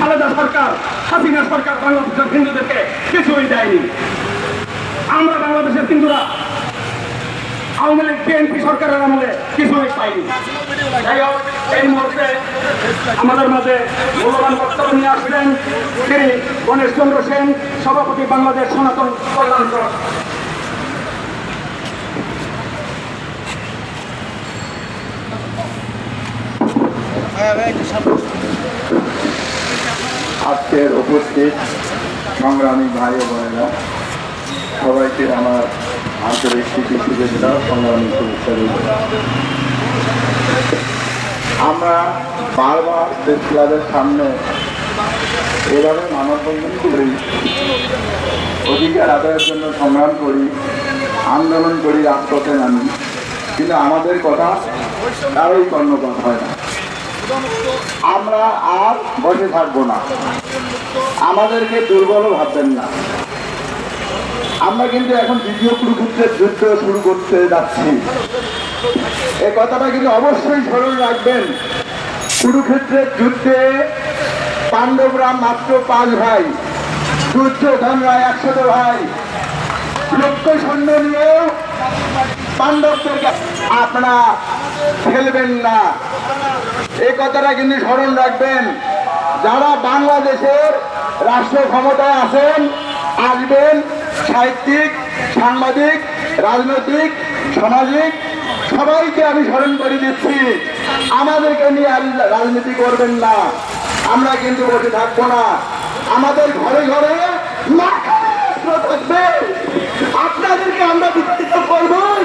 খালেদা সরকার হাসিনা সরকার বাংলাদেশের হিন্দুদেরকে কিছুই দেয়নি। আমরা বাংলাদেশের হিন্দুরা আওয়ামী লীগ, বিএনপি সরকারের আমলে কিছুই পাইনি। যাই হোক, এই মুহূর্তে আমাদের মাঝে মূল্যবান বক্তব্য নিয়ে আসবেন তিনি গণেশ চন্দ্র সেন, সভাপতি বাংলাদেশ সনাতন কল্যাণ ট্রাস্ট। আজকের উপস্থিত সংগ্রামী ভাই ও বোনেরা, সবাইকে আমার আন্তরিক স্মৃতি শুভেচ্ছা, সংগ্রামী শুভেচ্ছা। আমরা বারবার প্রেস ক্লাবের সামনে এভাবে মানববন্ধন করি অধিকার আদায়ের জন্য সংগ্রাম করি, আন্দোলন করি, রাজপথে নামি কিন্তু আমাদের কথা কারোই কর্ণপাত হয় না আমরা আর বসে থাকব না। আমাদেরকে দুর্বল ভাববেন না। আমরা কিন্তু এখন দ্বিতীয় কুরুক্ষেত্রের যুদ্ধ শুরু করতে যাচ্ছি। এই কথাটা কিন্তু অবশ্যই স্মরণ রাখবেন। কুরুক্ষেত্রের যুদ্ধে পাণ্ডবরা মাত্র পাঁচ ভাই, দুর্যোধনরা একশত ভাই লক্ষ্য সৈন্য নিয়েও পাণ্ডবদেরকে আপনারা ফেলবেন না। এই কথাটা কিন্তু স্মরণ রাখবেন। যারা বাংলাদেশের রাষ্ট্র ক্ষমতায় আছেন, আসবেন সাহিত্যিক, সাংবাদিক, রাজনৈতিক, সামাজিক, সবাইকে আমি স্মরণ করে দিচ্ছি, আমাদেরকে নিয়ে আর রাজনীতি করবেন না। আমরা কিন্তু বসে থাকব না। আমাদের ঘরে ঘরে থাকবে। আপনাদেরকে আমরা বিস্তৃত করবই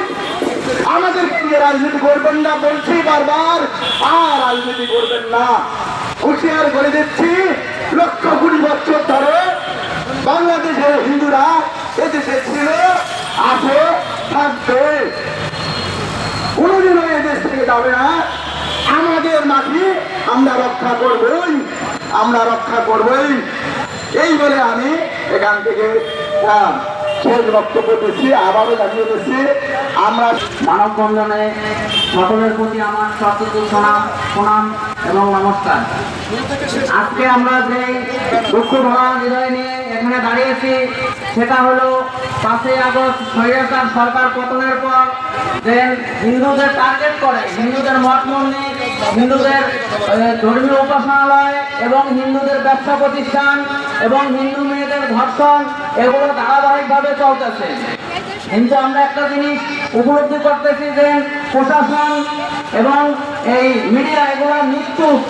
আমাদেরকে নিয়ে রাজনীতি করবেন না, বলছি বারবার, আর রাজনীতি করবেন না। হুঁশিয়ার করে দিচ্ছি, লক্ষ কুড়ি বছর ধরে বাংলাদেশের হিন্দুরা এদেশে ছিল, আছে, থাকবে। কোনোদিনও এদেশ থেকে যাবে না। আমাদের মাটি আমরা রক্ষা করবই, আমরা রক্ষা করবই। এই বলে আমি এখান থেকে শেষ বক্তব্য দিচ্ছি, আবারও জানিয়ে দিচ্ছি, আমরা মানববন্ধনে সকলের প্রতি আমার সতত প্রণাম প্রণাম এবং নমস্কার। আজকে আমরা যে দুঃখ ভরা হৃদয় নিয়ে এখানে দাঁড়িয়েছি, সেটা হলো পাঁচই আগস্ট স্বৈরাচার সরকার পতনের পর যে হিন্দুদের টার্গেট করে, হিন্দুদের মঠ মন্দির, হিন্দুদের ধর্মীয় উপাসনালয় এবং হিন্দুদের ব্যবসা প্রতিষ্ঠান এবং হিন্দু মেয়েদের ধর্ষণ এগুলো ধারাবাহিকভাবে চলতেছে। কিন্তু আমরা একটা জিনিস উপলব্ধি করতেছি যে প্রশাসন এবং এই মিডিয়া এগুলো মৃত্যু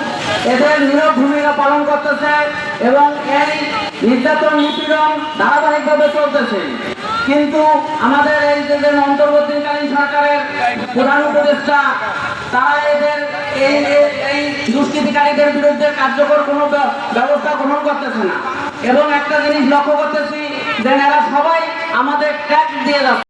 এদের নীরব ভূমিকা পালন করতেছে এবং এই নির্যাতন নিপীড়ন ধারাবাহিকভাবে চলতেছে। কিন্তু আমাদের এই যে অন্তর্বর্তীকালীন সরকারের প্রধান উপদেষ্টা, তারা এদের এই- এই দুষ্কৃতিকারীদের বিরুদ্ধে কার্যকর কোনো ব্যবস্থা গ্রহণ করতেছে না। এবং একটা জিনিস লক্ষ্য করতেছি এরা সবাই আমাদের ট্যাক্স দিয়ে যাচ্ছে।